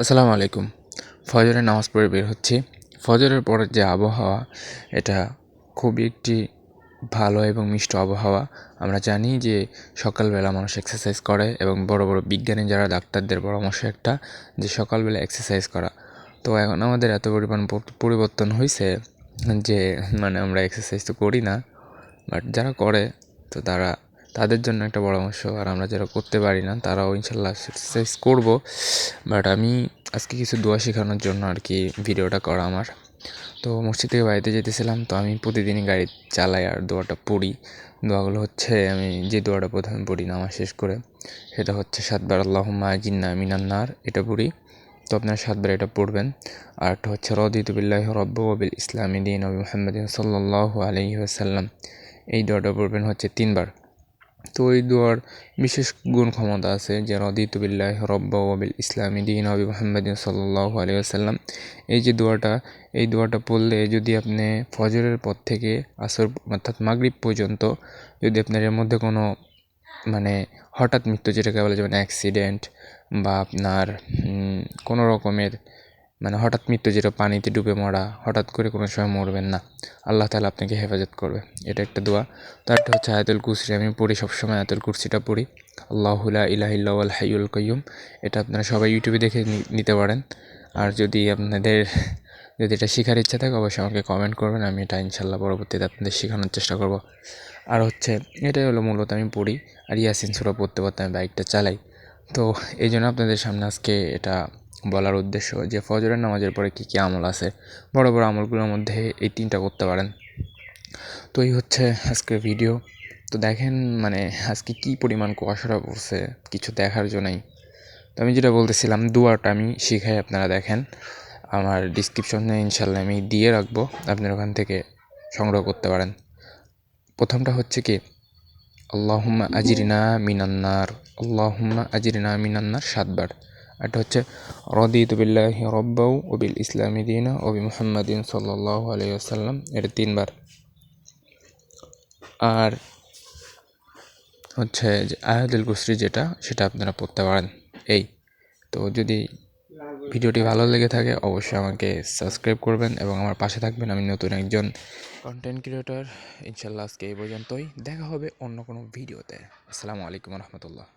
আসসালামু আলাইকুম। ফজরের নামাজ পড়ে বের হচ্ছি। ফজরের পরের যে আবহাওয়া, এটা খুবই একটি ভালো এবং মিষ্ট আবহাওয়া। আমরা জানি যে সকালবেলা মানুষ এক্সারসাইজ করে এবং বড় বড় বিজ্ঞানী যারা, ডাক্তারদের পরামর্শ একটা যে সকালবেলা এক্সারসাইজ করা। তো এখন আমাদের এত পরিমাণ পরিবর্তন হয়েছে যে মানে আমরা এক্সারসাইজ তো করি না বাট যারা করে, তো তারা তাদের জন্য একটা পরামর্শ, আর আমরা যারা করতে পারি না, তারাও ইনশাল্লাহ এক্সারসাইজ করব। বাট আমি আজকে কিছু দোয়া শেখানোর জন্য আর কি ভিডিওটা করা আমার। তো মসজিদ থেকে বাড়িতে যেতেছিলাম, তো আমি প্রতিদিনই গাড়ি চালাই আর দোয়াটা পড়ি। দোয়াগুলো হচ্ছে, আমি যে দোয়াটা প্রথমে পড়ি নামাজ শেষ করে, সেটা হচ্ছে, সাতবার আল্লাহুম্মা জিন্না মিনান্নার এটা পড়ি। তো আপনারা সাতবার এটা পড়বেন। আর একটা হচ্ছে রদিতুবিল্লাহ রব্ব ওবিল ইসলামী দিন নবী মোহাম্মদ সাল্লাহ আলহি এই দোয়াটা পড়বেন হচ্ছে তিনবার। তো ওই দোয়ার বিশেষ গুণ ক্ষমতা আছে যে রদিতুবিল্লাহ রব্বা ওয়াবিল ইসলামী দিন নবী মোহাম্মদ সাল্লাহ আলিয়া সাল্লাম এই যে দোয়াটা, এই দোয়াটা পড়লে যদি আপনি ফজরের পর থেকে আসর অর্থাৎ মাগরিব পর্যন্ত যদি আপনার এর মধ্যে কোনো মানে হঠাৎ মৃত্যু যেটাকে বলে যেমন অ্যাক্সিডেন্ট বা আপনার কোনো রকমের মানে হঠাৎ মৃত্যু যেটা পানিতে ডুবে মরা, হঠাৎ করে কোনো সময় মরবেন না। আল্লাহ তালা আপনাকে হেফাজত করবে। এটা একটা দোয়া। তারটা হচ্ছে আয়াতুল কুরসি। আমি পড়ি সবসময় আয়াতুল কুরসিটা পড়ি। আল্লাহুলা ইলাহিল্লাল হাইউল কয়ুম এটা আপনারা সবাই ইউটিউবে দেখে নিতে পারেন। আর যদি আপনাদের, যদি এটা শেখার ইচ্ছা থাকে, অবশ্যই আমাকে কমেন্ট করবেন। আমি এটা ইনশাল্লাহ পরবর্তীতে আপনাদের শেখানোর চেষ্টা করব। আর হচ্ছে, এটাই হলো মূলত আমি পড়ি। আর ইয়াসিন সুরা পড়তে পড়তে আমি বাইকটা চালাই। তো এই জন্য আপনাদের সামনে আজকে এটা বলার উদ্দেশ্য যে ফজরের নামাজের পরে কী কী আমল আছে? বড় বড় আমলগুলোর মধ্যে এই তিনটা করতে পারেন। তো এই হচ্ছে আজকের ভিডিও তো দেখেন মানে আজকে কী পরিমাণ কুয়াশাটা পড়ছে, কিছু দেখার জন্যই তো আমি যেটা বলতেছিলাম দুয়ারটা আমি শিখাই আপনারা দেখেন। আমার ডিসক্রিপশনে ইনশাল্লাহ আমি দিয়ে রাখব, আপনার ওখান থেকে সংগ্রহ করতে পারেন। প্রথমটা হচ্ছে কি, আল্লাহুম্মা আজিরিনা মিনান্নার আল্লাহুম্মা আজিরিনা মিনান্নার সাতবার। এটা হচ্ছে, রদিত বিল্লাহি রব্বাউ ওবিল ইসলামী দিনা ওবি মুহাম্মাদিন সাল্লাহ আলাইহি আসাল্লাম এটা তিনবার। আর হচ্ছে যে আয়াতুল কুসরি যেটা, সেটা আপনারা পড়তে পারেন। এই, তো যদি ভিডিওটি ভালো লেগে থাকে, অবশ্যই আমাকে সাবস্ক্রাইব করবেন এবং আমার পাশে থাকবেন আমি নতুন একজন কন্টেন্ট ক্রিয়েটর ইনশাল্লাহ আজকে এই পর্যন্তই। দেখা হবে অন্য কোনো ভিডিওতে। আসসালামু আলাইকুম রহমতুল্লাহ।